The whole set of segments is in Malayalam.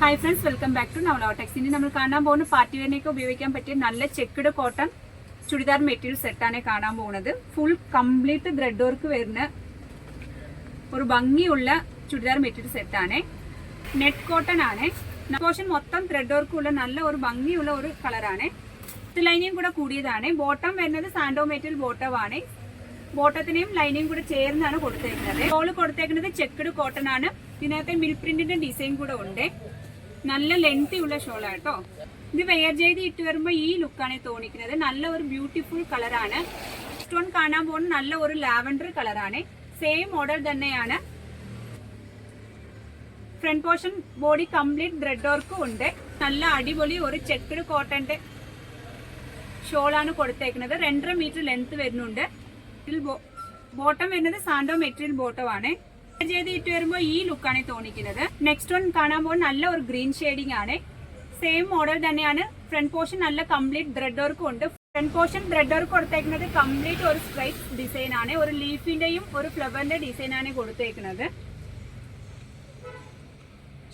Hi friends welcome back to Navalotex ഇനി നമ്മൾ കാണാൻ പോകുന്ന പാർട്ടി വെയറിനൊക്കെ ഉപയോഗിക്കാൻ പറ്റിയ നല്ല ചെക്കിഡ് കോട്ടൺ ചുരിദാർ മെറ്റീരിയൽ സെറ്റാണ് കാണാൻ പോകുന്നത്. ഫുൾ കംപ്ലീറ്റ് ത്രെഡ് വർക്ക് വരുന്ന ഒരു ഭംഗിയുള്ള ചുരിദാർ മെറ്റീരിയൽ സെറ്റാണ് നെറ്റ് കോട്ടൺ ആണ്. പോർഷൻ മൊത്തം ത്രെഡ് വർക്ക് ഉള്ള നല്ല ഒരു ഭംഗിയുള്ള ഒരു കളറാണ് ലൈനിങ് കൂടെ കൂടിയതാണ്. ബോട്ടം വരുന്നത് സാൻഡോ മെറ്റീരിയൽ ബോട്ടം ആണ്. ബോട്ടത്തിനെയും ലൈനിങ് കൂടെ ചേർന്നാണ് കൊടുത്തേക്കുന്നത്. ഹോൾ കൊടുത്തേക്കുന്നത് ചെക്ക്ഡ് കോട്ടൺ ആണ്. ഇതിനകത്ത് മിൽ പ്രിന്റിന്റെ ഡിസൈൻ കൂടെ ഉണ്ട്. നല്ല ലെങ്തി ഉള്ള ഷോളാണ് കേട്ടോ. ഇത് വെയർ ചെയ്ത് ഇട്ട് വരുമ്പോൾ ഈ ലുക്കാണ് തോന്നിക്കുന്നത്. നല്ല ഒരു ബ്യൂട്ടിഫുൾ കളറാണ് സ്റ്റോൺ കാണാൻ പോകുന്ന നല്ല ഒരു ലാവൻഡർ കളറാണ് സെയിം മോഡൽ തന്നെയാണ്. Front portion body complete thread വർക്കും ഉണ്ട്. നല്ല അടിപൊളി ഒരു ചെക്ക്ഡ് കോട്ടന്റെ ഷോളാണ് കൊടുത്തേക്കുന്നത്. രണ്ടര മീറ്റർ ലെങ്ത് വരുന്നുണ്ട്. ബോട്ടം വരുന്നത് സാൻഡോ മെറ്റീരിയൽ ബോട്ടം ആണ്. ചെയ്ത് ഇട്ട് വരുമ്പോൾ ഈ ലുക്കാണ് തോന്നിക്കുന്നത്. നെക്സ്റ്റ് വൺ കാണാൻ പോകുന്ന നല്ല ഒരു ഗ്രീൻ ഷെയ്ഡിംഗ് ആണ്. സെയിം മോഡൽ തന്നെയാണ്. ഫ്രണ്ട് പോർഷൻ നല്ല കംപ്ലീറ്റ് ത്രെഡ് വർക്കും ഉണ്ട്. ഫ്രണ്ട് പോർഷൻ ത്രെഡ് വർക്ക് കൊടുത്തേക്കുന്നത് കംപ്ലീറ്റ് ഒരു സ്ട്രൈറ്റ് ഡിസൈൻ ആണ്. ഒരു ലീഫിന്റെയും ഒരു ഫ്ലവറിന്റെ ഡിസൈൻ ആണ് കൊടുത്തേക്കുന്നത്.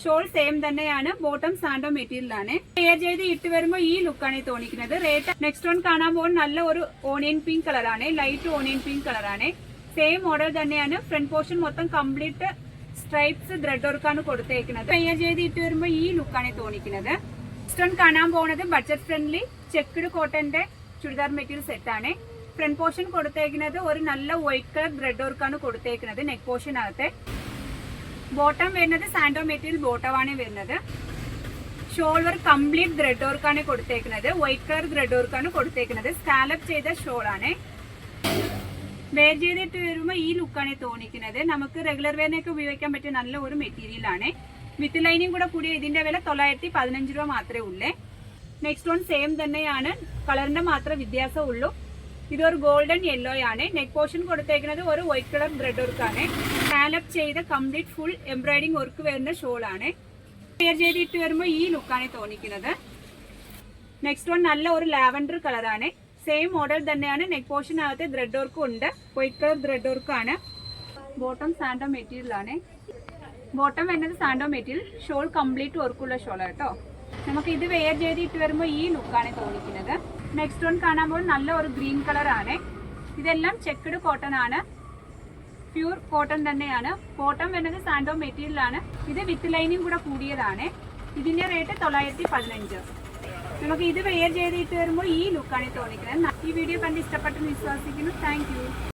ഷോൾ സെയിം തന്നെയാണ്. ബോട്ടം സാൻഡോ മെറ്റീരിയലാണ് വെയർ ചെയ്ത് ഇട്ട് വരുമ്പോൾ ഈ ലുക്കാണ് തോന്നിക്കുന്നത്. റേറ്റ് നെക്സ്റ്റ് വൺ കാണാൻ പോകുന്ന നല്ല ഒരു ഓണിയൻ പിങ്ക് കളറാണ് ലൈറ്റ് ഓണിയൻ പിങ്ക് കളറാണ് സെയിം മോഡൽ തന്നെയാണ്. ഫ്രണ്ട് പോർഷൻ മൊത്തം കംപ്ലീറ്റ് സ്ട്രൈപ്സ് ത്രെഡ് വർക്കാണ് കൊടുത്തേക്കുന്നത് വെയർ ചെയ്ത് ഇട്ട് വരുമ്പോൾ ഈ ലുക്കാണ് തോന്നിക്കുന്നത്. സ്റ്റോൺ കാണാൻ പോകുന്നത് ബഡ്ജറ്റ് ഫ്രണ്ട്ലി ചെക്ക്ഡ് കോട്ടന്റെ ചുരിദാർ മെറ്റീരിയൽ സെറ്റാണ് ഫ്രണ്ട് പോർഷൻ കൊടുത്തേക്കുന്നത് ഒരു നല്ല വൈറ്റ് കളർ ത്രെഡ് വർക്കാണ് കൊടുത്തേക്കുന്നത് നെക്ക് പോർഷൻ അകത്തെ. ബോട്ടം വരുന്നത് സാൻഡോ മെറ്റീരിയൽ ബോട്ടമാണ് വരുന്നത്. ഷോൾ വർക്ക് കംപ്ലീറ്റ് ത്രെഡ് വർക്കാണ് കൊടുത്തേക്കുന്നത്. വൈറ്റ് കളർ ത്രെഡ് വർക്കാണ് കൊടുത്തേക്കുന്നത്. സ്കാലപ്പ് ചെയ്ത ഷോൾ ആണ്. വെയർ ചെയ്തിട്ട് വരുമ്പോൾ ഈ ലുക്കാണ് തോന്നിക്കുന്നത്. നമുക്ക് റെഗുലർ വെയറിനൊക്കെ ഉപയോഗിക്കാൻ പറ്റിയ നല്ല ഒരു മെറ്റീരിയൽ ആണ്. വിത്ത് ലൈനിങ് കൂടെ കൂടി ഇതിന്റെ വില തൊള്ളായിരത്തി പതിനഞ്ച് രൂപ മാത്രമേ ഉള്ളേ. നെക്സ്റ്റ് വൺ സെയിം തന്നെയാണ്. കളറിന്റെ മാത്രം വ്യത്യാസം ഉള്ളൂ. ഇതൊരു ഗോൾഡൻ യെല്ലോ ആണ്. നെക്ക് പോർഷൻ കൊടുത്തേക്കുന്നത് ഒരു വൈറ്റ് കളർ ബ്രെഡ് വർക്കാണ് സ്കാലപ്പ് ചെയ്ത കംപ്ലീറ്റ് ഫുൾ എംബ്രോയിഡിംഗ് വർക്ക് വരുന്ന ഷോൾ ആണ്. വെയർ ചെയ്തിട്ട് വരുമ്പോൾ ഈ ലുക്കാണ് തോന്നിക്കുന്നത്. നെക്സ്റ്റ് വൺ നല്ല ഒരു ലാവൻഡർ കളറാണ് സെയിം മോഡൽ തന്നെയാണ്. നെക്ക് പോർഷനകത്ത് ത്രെഡ് വർക്കും ഉണ്ട്. വൈറ്റ് കളർ ത്രെഡ് വർക്കാണ് ബോട്ടം സാൻഡോ മെറ്റീരിയൽ ആണ്. ബോട്ടം വരുന്നത് സാൻഡോ മെറ്റീരിയൽ ഷോൾ കംപ്ലീറ്റ് വർക്കുള്ള ഷോൾ കേട്ടോ. നമുക്ക് ഇത് വെയർ ചെയ്ത് ഇട്ട് വരുമ്പോൾ ഈ ലുക്കാണ് തോന്നിക്കുന്നത്. നെക്സ്റ്റ് വൺ കാണാൻ പോലും നല്ല ഒരു ഗ്രീൻ കളർ ആണ്. ഇതെല്ലാം ചെക്ക്ഡ് കോട്ടൺ ആണ്. പ്യൂർ കോട്ടൺ തന്നെയാണ്. ബോട്ടം വരുന്നത് സാൻഡോ മെറ്റീരിയൽ ആണ്. ഇത് വിത്ത് ലൈനിങ് കൂടെ കൂടിയതാണ്. ഇതിന്റെ റേറ്റ് തൊള്ളായിരത്തി പതിനഞ്ച്. നമുക്ക് ഇത് വെയർ ചെയ്തിട്ട് വരുമ്പോൾ ഈ ലുക്കാണ് തോന്നിക്കുന്നത്. ഈ വീഡിയോ കണ്ട് ഇഷ്ടപ്പെട്ടെന്ന് വിശ്വസിക്കുന്നു. താങ്ക്